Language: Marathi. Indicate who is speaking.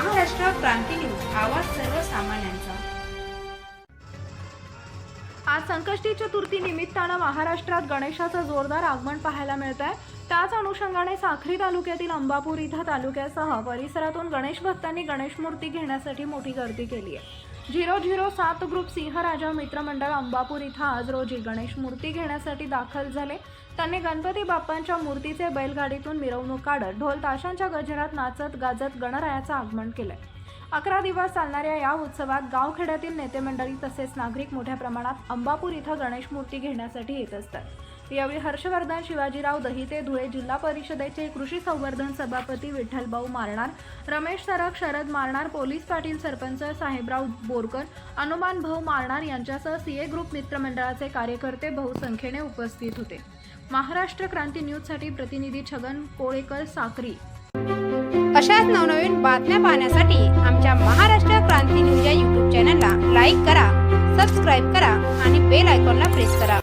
Speaker 1: क्रांती न्यूज आवाज सर्वसामान्यांचा.
Speaker 2: आज संकष्टी चतुर्थी निमित्तानं महाराष्ट्रात गणेशाचं जोरदार आगमन पाहायला मिळत आहे त्याच अनुषंगाने साखरी तालुक्यातील अंबापूर इथं तालुक्यासह परिसरातून गणेश भक्तांनी गणेश मूर्ती घेण्यासाठी मोठी गर्दी केली आहे झिरो झिरो सात ग्रुप सिंहराजा मित्रमंडळ अंबापूर इथं आज रोजी गणेश मूर्ती घेण्यासाठी दाखल झाले. त्यांनी गणपती बाप्पांच्या मूर्तीचे बैलगाडीतून मिरवणूक काढत ढोल ताशांच्या गजरात नाचत गाजत गणरायाचं आगमन केलं. अकरा दिवस चालणाऱ्या या उत्सवात गावखेड्यातील नेते मंडळी तसेच नागरिक मोठ्या प्रमाणात अंबापूर इथं गणेश मूर्ती घेण्यासाठी येत असतात. यावेळी हर्षवर्धन शिवाजीराव दहिते धुळे जिल्हा परिषदेचे कृषी संवर्धन सभापती विठ्ठलभाऊ मारणार रमेश सरक शरद मारणार पोलीस पाटील सरपंच साहेबराव बोरकर अनुमान भाऊ मारणार यांच्यासह सीए ग्रुप मित्रमंडळाचे कार्यकर्ते बहुसंख्येने उपस्थित होते. महाराष्ट्र क्रांती न्यूजसाठी प्रतिनिधी छगन कोळेकर साक्री.
Speaker 3: अशाच नवनवीन बातम्या पाहण्यासाठी आमच्या महाराष्ट्र क्रांती न्यूज या यूट्यूब चॅनलला लाईक करा सबस्क्राईब करा आणि बेल आयकॉनला प्रेस करा.